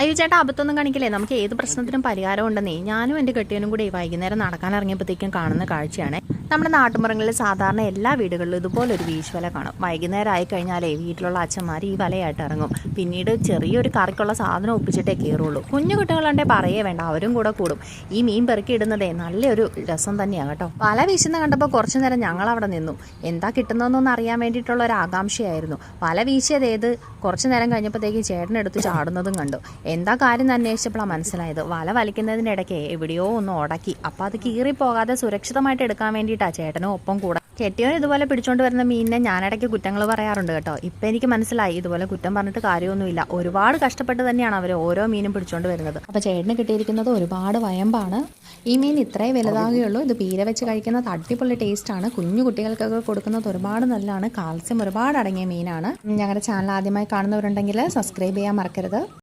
അയ്യോ ചേട്ടാ അബദ്ധമൊന്നും കാണിക്കില്ലേ? നമുക്ക് ഏത് പ്രശ്നത്തിനും പരിഹാരം ഉണ്ടെന്നേ. ഞാനും എന്റെ കെട്ടിയനും കൂടി വൈകുന്നേരം നടക്കാൻ ഇറങ്ങിയപ്പോഴത്തേക്കും കാണുന്ന കാഴ്ചയാണ്. നമ്മുടെ നാട്ടുമ്പുറങ്ങളിൽ സാധാരണ എല്ലാ വീടുകളിലും ഇതുപോലൊരു വീശുവല കാണും. വൈകുന്നേരം ആയി കഴിഞ്ഞാലേ വീട്ടിലുള്ള അച്ഛന്മാർ ഈ വലയായിട്ട് ഇറങ്ങും. പിന്നീട് ചെറിയൊരു കറിക്കുള്ള സാധനം ഒപ്പിച്ചിട്ടേ കയറുള്ളൂ കുഞ്ഞു കുട്ടികളുണ്ടെ പറയേ വേണ്ട അവരും കൂടെ കൂടും. ഈ മീൻ പെറുക്കി ഇടുന്നതേ നല്ലൊരു രസം തന്നെയാണ് കേട്ടോ. വല വീശുന്ന കണ്ടപ്പോൾ കുറച്ചു നേരം ഞങ്ങൾ അവിടെ നിന്നു. എന്താ കിട്ടുന്നതെന്നൊന്ന് അറിയാൻ വേണ്ടിയിട്ടുള്ള ഒരു ആകാംക്ഷയായിരുന്നു. വല വീശിയത് ഏത്? കുറച്ചു നേരം കഴിഞ്ഞപ്പോഴത്തേക്കും ചേട്ടനെടുത്ത് ചാടുന്നതും കണ്ടു. എന്താ കാര്യം എന്ന് അന്വേഷിച്ചപ്പോഴാണ് മനസ്സിലായത്. വല വലിക്കുന്നതിനിടയ്ക്ക് എവിടെയോ ഒന്ന് ഉടക്കി അപ്പം അത് കീറിപ്പോകാതെ സുരക്ഷിതമായിട്ട് എടുക്കാൻ വേണ്ടിയിട്ടാണ് ചേട്ടനും ഒപ്പം കൂടെ. കെട്ടിയവൻ ഇതുപോലെ പിടിച്ചോണ്ട് വരുന്ന മീനിനെ ഞാനിടയ്ക്ക് കുറ്റങ്ങൾ പറയാറുണ്ട് കേട്ടോ. ഇപ്പം എനിക്ക് മനസ്സിലായി. ഇതുപോലെ കുറ്റം പറഞ്ഞിട്ട് കാര്യമൊന്നുമില്ല. ഒരുപാട് കഷ്ടപ്പെട്ട് തന്നെയാണ് അവർ ഓരോ മീനും പിടിച്ചോണ്ട് വരുന്നത്. അപ്പോൾ ചേട്ടന് കിട്ടിയിരിക്കുന്നത് ഒരുപാട് വയമ്പാണ്. ഈ മീൻ ഇത്രയും വലുതാകുകയുള്ളൂ. ഇത് പീര വെച്ച് കഴിക്കുന്നത് അടിപൊളി ടേസ്റ്റാണ് കുഞ്ഞു കുട്ടികൾക്കൊക്കെ കൊടുക്കുന്നത് ഒരുപാട് നല്ലതാണ്. കാൽസ്യം ഒരുപാട് അടങ്ങിയ മീനാണ്. ഞങ്ങളുടെ ചാനൽ ആദ്യമായി കാണുന്നവരുണ്ടെങ്കിൽ സബ്സ്ക്രൈബ് ചെയ്യാൻ മറക്കരുത്.